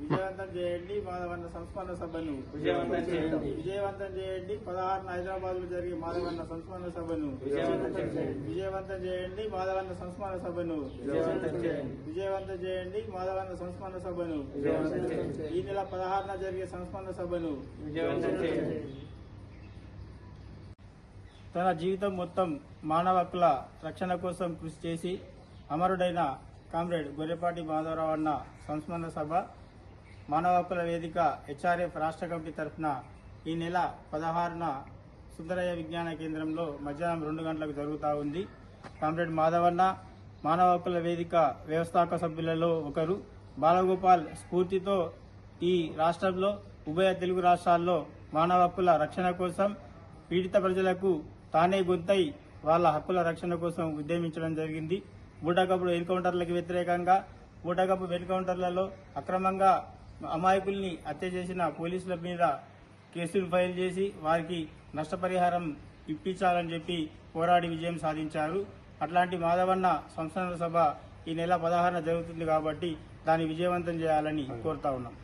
విజయవంతం చేయండి మాధవన్న సంస్మరణ సభను విజయవంతం చేయండి. విజయవంతం చేయండి పదహారున హైదరాబాద్లో జరిగే మాధవన్న సంస్మరణ సభను విజయవంతం చేయండి. మాధవన్న సంస్మరణ సభను విజయవంతం చేయండి. మాధవన్న సంస్మరణ సభను. ఈ నెల పదహారున జరిగే సంస్మరణ సభను తన జీవితం మొత్తం మానవ హక్కుల రక్షణ కోసం కృషి చేసి అమరుడైన కామ్రేడ్ గొర్రెపాటి మాధవరావు అన్న సంస్మరణ సభ మానవ హక్కుల వేదిక హెచ్ఆర్ఎఫ్ రాష్ట్ర కమిటీ తరఫున ఈ నెల పదహారున సుందరయ్య విజ్ఞాన కేంద్రంలో మధ్యాహ్నం రెండు గంటలకు జరుగుతూ ఉంది. కామ్రేడ్ మాధవన్న మానవ హక్కుల వేదిక వ్యవస్థాపక సభ్యులలో ఒకరు. బాలగోపాల్ స్ఫూర్తితో ఈ రాష్ట్రంలో ఉభయ తెలుగు రాష్ట్రాల్లో మానవ హక్కుల రక్షణ కోసం పీడిత ప్రజలకు తానే గొంతై వాళ్ళ హక్కుల రక్షణ కోసం ఉద్యమించడం జరిగింది. బూటకప్పుడు ఎన్కౌంటర్లకు వ్యతిరేకంగా బూటకపు ఎన్కౌంటర్లలో అక్రమంగా అమాయకుల్ని హత్య చేసిన పోలీసుల మీద కేసులు ఫైల్ చేసి వారికి నష్టపరిహారం ఇప్పించాలని చెప్పి పోరాడి విజయం సాధించారు. అట్లాంటి మాధవన్న సంస్థల సభ ఈ నెల పదహారున జరుగుతుంది కాబట్టి దాన్ని విజయవంతం చేయాలని కోరుతా ఉన్నాం.